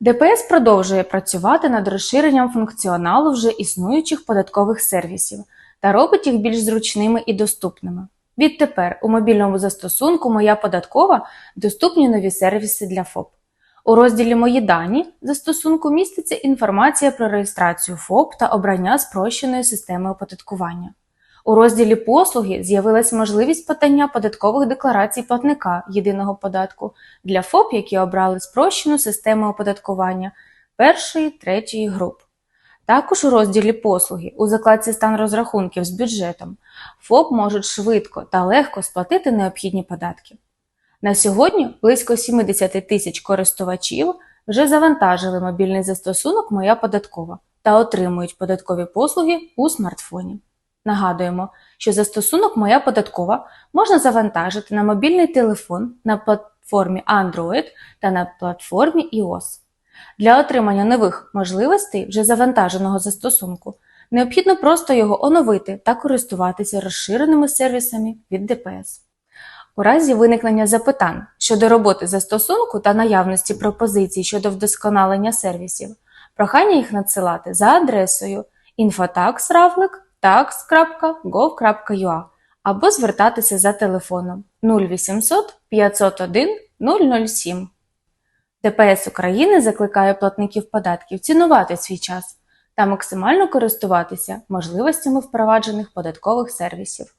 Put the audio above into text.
ДПС продовжує працювати над розширенням функціоналу вже існуючих податкових сервісів та робить їх більш зручними і доступними. Відтепер у мобільному застосунку Моя податкова доступні нові сервіси для ФОП. У розділі Мої дані застосунку міститься інформація про реєстрацію ФОП та обрання спрощеної системи оподаткування. У розділі Послуги з'явилась можливість подання податкових декларацій платника єдиного податку для ФОП, які обрали спрощену систему оподаткування першої третьої груп. Також у розділі Послуги у закладці Стан розрахунків з бюджетом ФОП можуть швидко та легко сплатити необхідні податки. На сьогодні близько 70 тисяч користувачів вже завантажили мобільний застосунок Моя податкова та отримують податкові послуги у смартфоні. Нагадуємо, що застосунок Моя податкова можна завантажити на мобільний телефон на платформі Android та на платформі iOS. Для отримання нових можливостей вже завантаженого застосунку необхідно просто його оновити та користуватися розширеними сервісами від ДПС. У разі виникнення запитань щодо роботи застосунку та наявності пропозицій щодо вдосконалення сервісів, прохання їх надсилати за адресою infotax.tax.gov.ua або звертатися за телефоном 0800 501 007. ДПС України закликає платників податків цінувати свій час та максимально користуватися можливостями впроваджених податкових сервісів.